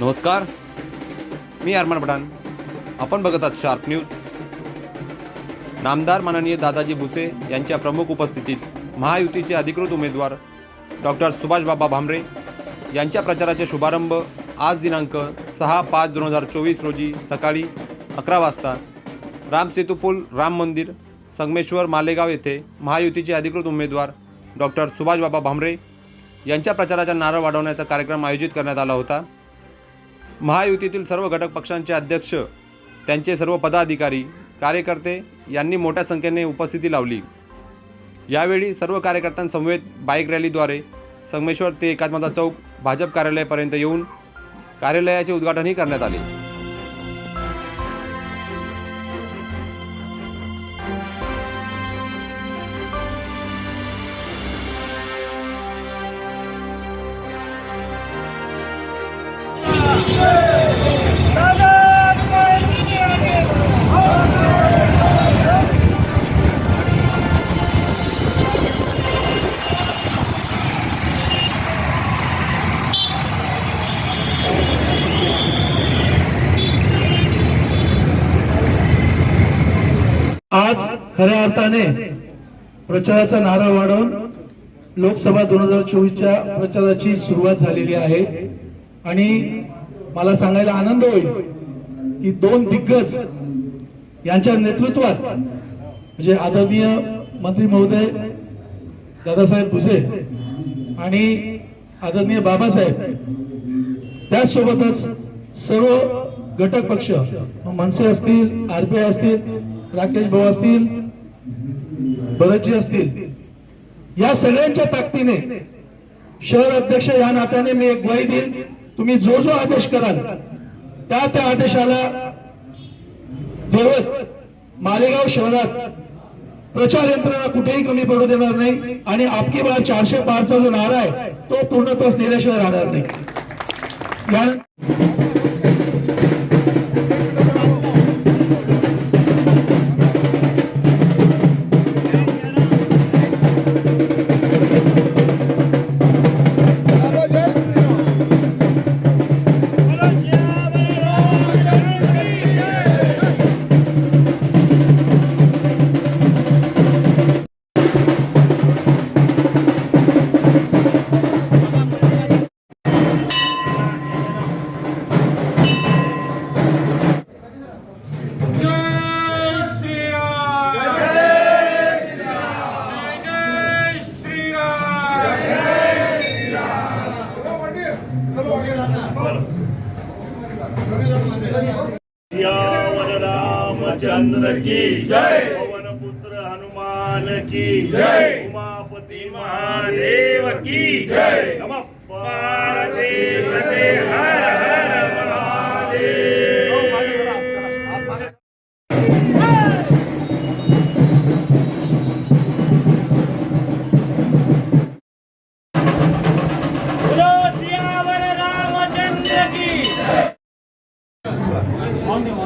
नमस्कार. मी अरमान पठाण. आपण बघत आहात शार्प न्यूज नामदार माननीय दादाजी भुसे यांच्या प्रमुख उपस्थितीत महायुतीचे अधिकृत उमेदवार डॉक्टर सुभाषबाबा भामरे यांच्या प्रचाराचे शुभारंभ आज दिनांक सहा पाच दोन हजार चोवीस रोजी सकाळी अकरा वाजता रामसेतू पूल राम मंदिर संगमेश्वर मालेगाव येथे महायुतीचे अधिकृत उमेदवार डॉक्टर सुभाषबाबा भामरे यांच्या प्रचाराचा नारळ वाढवण्याचा कार्यक्रम आयोजित करण्यात आला होता. महायुतीतील सर्व घटक पक्षांचे अध्यक्ष त्यांचे सर्व पदाधिकारी कार्यकर्ते यांनी मोठ्या संख्येने उपस्थिती लावली. यावेळी सर्व कार्यकर्त्यांसमवेत बाईक रॅलीद्वारे संगमेश्वर ते एकात्मता चौक भाजप कार्यालयापर्यंत येऊन कार्यालयाचे उद्घाटनही करण्यात आले. आज खऱ्या अर्थाने प्रचाराचा नारा वाढवून लोकसभा दोन हजार चोवीसच्या प्रचाराची सुरुवात झालेली आहे. आणि मला सांगायला आनंद होईल की दोन दिग्गज यांच्या नेतृत्वात म्हणजे आदरणीय मंत्री महोदय दादासाहेब भुसे आणि आदरणीय बाबासाहेब त्याचसोबतच सर्व घटक पक्ष मनसे असतील आरपीआय असतील राकेश भाऊ असतील भरतजी असतील या सगळ्यांच्या ताकदीने शहर अध्यक्ष या नात्याने मी एक ग्वाही देईल तुम्ही जो जो आदेश कराल त्या त्या आदेशाला देवत मालेगाव शहरात प्रचार यंत्रणा कुठेही कमी पडू देणार नाही आणि आपकी बार चारशे पाचचा जो नारा आहे तो पूर्णत्वास नेल्याशिवाय राहणार नाही. यावर रामचंद्र की जय पवन पुत्र हनुमान की जय उमापति महादेव की जय नम पार्वती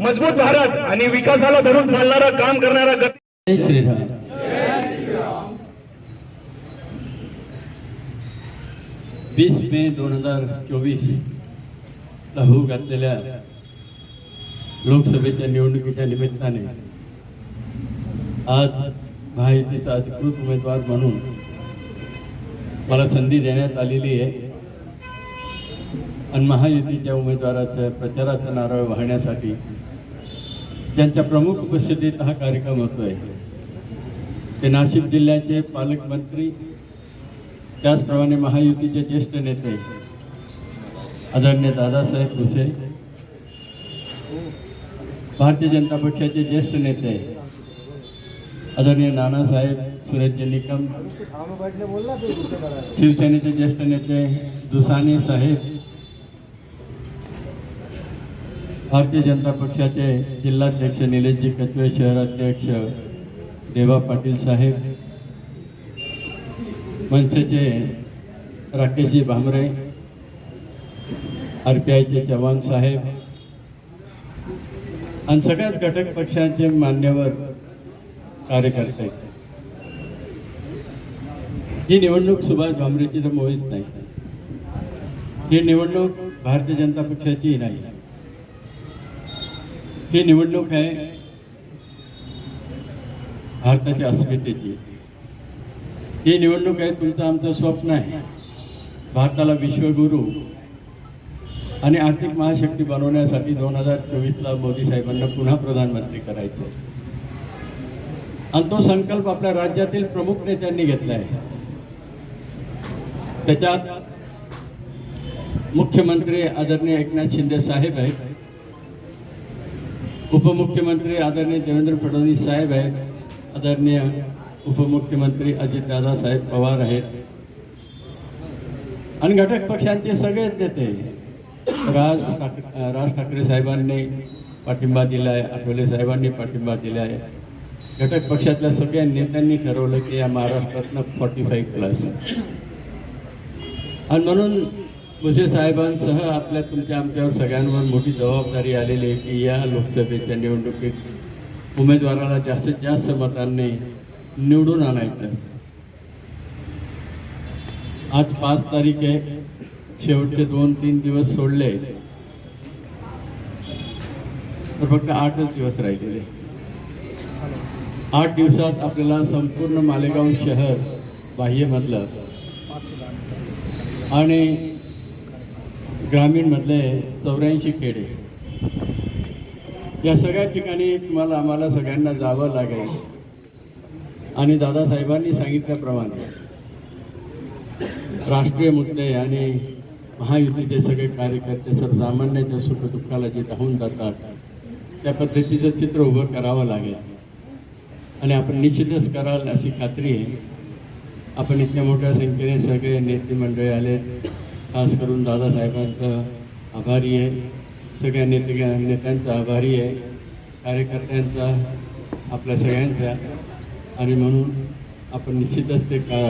मजबूत भारत आणि विकासाला धरून चालणारा काम करणारा श्रीराम. वीस मे दोन हजार चोवीस ला होऊ घातलेल्या लोकसभेच्या निवडणुकीच्या निमित्ताने आज महायुतीचा अधिकृत उमेदवार म्हणून मला संधी देण्यात आलेली आहे. आणि महायुतीच्या उमेदवाराच्या प्रचाराचा नारळ वाहण्यासाठी त्यांच्या प्रमुख उपस्थितीत हा कार्यक्रम होतोय. ते नाशिक जिल्ह्याचे पालकमंत्री त्याचप्रमाणे महायुतीचे ज्येष्ठ नेते आदरणीय दादासाहेब भुसे भारतीय जनता पक्षाचे ज्येष्ठ नेते आदरणीय नानासाहेब सुरेश निकम शिवसेनेचे ज्येष्ठ नेते दुसानी साहेब भारतीय जनता पक्षाचे जिल्हाध्यक्ष निलेशजी कचवे शहराध्यक्ष देवा पाटील साहेब मनसेचे राकेशजी भामरे आर पी आयचे चव्हाण साहेब आणि सगळ्याच घटक पक्षांचे मान्यवर कार्यकर्ते ही निवडणूक सुभाष भामरेची तर मुळीच नाही. ही निवडणूक भारतीय जनता पक्षाचीही नाही. ही निवडणूक आहे भारताच्या अस्मितेची. ही निवडणूक आहे तुमचं आमचं स्वप्न आहे. भारताला विश्वगुरू आणि आर्थिक महाशक्ती बनवण्यासाठी दोन हजार चोवीसला मोदी साहेबांना पुन्हा प्रधानमंत्री करायचं आणि तो संकल्प आपल्या राज्यातील प्रमुख नेत्यांनी घेतला आहे. त्याच्यात मुख्यमंत्री आदरणीय एकनाथ शिंदे साहेब आहेत. उपमुख्यमंत्री आदरणीय देवेंद्र फडणवीस साहेब आहेत. आदरणीय उपमुख्यमंत्री अजितदादा साहेब पवार आहेत. आणि घटक पक्षांचे सगळेच नेते राज ठाकरे राज ठाकरे साहेबांनी पाठिंबा दिला आहे आठवले साहेबांनी पाठिंबा दिला आहे घटक पक्षातल्या सगळ्या नेत्यांनी ठरवलं की या महाराष्ट्रातनं फॉर्टी फाईव्ह प्लस आणि म्हणून भुसे साहेबांसह आपल्या तुमच्या आमच्यावर सगळ्यांवर मोठी जबाबदारी आलेली आहे की या लोकसभेच्या निवडणुकीत उमेदवाराला जास्तीत जास्त मतांनी निवडून आणायचं. आज पाच तारीख आहे शेवटचे दोन तीन दिवस सोडले. तर फक्त आठच दिवस राहिलेले. आठ दिवसात आपल्याला संपूर्ण मालेगाव शहर बाह्य म्हटलं आणि ग्रामीणमधले चौऱ्याऐंशी खेडे. या सगळ्या ठिकाणी तुम्हाला आम्हाला सगळ्यांना जावं लागेल. आणि दादासाहेबांनी सांगितल्याप्रमाणे राष्ट्रीय मुद्दे आणि महायुतीचे सगळे कार्यकर्ते सर्वसामान्यांच्या सुखदुःखाला जे धावून जातात त्या पद्धतीचं चित्र उभं करावं लागेल. आणि आपण निश्चितच कराल अशी खात्री आहे. आपण इतक्या मोठ्या संख्येने सगळे नेते मंडळी आले. खास करून दादासाहेबांचं आभारी आहे. सगळ्या नेते नेत्यांचा आभारी आहे. कार्यकर्त्यांचा आपल्या सगळ्यांचा. आणि म्हणून आपण निश्चितच ते का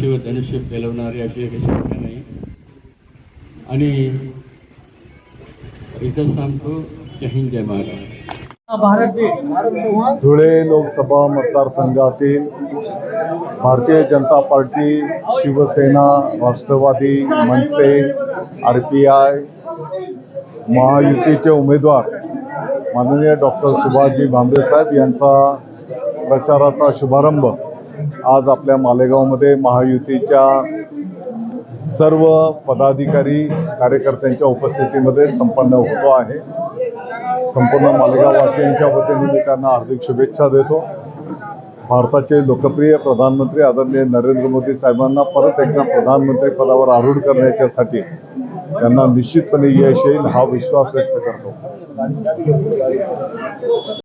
शिवधनुष्य पेलवणारे अशी एक शंका नाही. आणि इथंच सांगतो जय हिंद जय महाराज धुळे लोकसभा मतदारसंघातील Bharatiya Janata Party Shiv Sena Rashtravadi MNS R P I महायुतीचे उमेदवार माननीय डॉक्टर सुभाषजी भांबेसाहेब यांचा प्रचाराचा शुभारंभ आज आपल्या मालेगावमध्ये महायुतीच्या सर्व पदाधिकारी कार्यकर्त्यांच्या उपस्थितीमध्ये संपन्न होतो आहे. संपूर्ण मालेगाववासियांच्या वतीने मी त्यांना हार्दिक शुभेच्छा देतो. भारताचे लोकप्रिय प्रधानमंत्री आदरणीय नरेंद्र मोदी साहेबांना परत एकदा प्रधानमंत्री पदावर आरूढ करण्याच्यासाठी त्यांना निश्चितपणे यश येईल हा विश्वास व्यक्त करतो.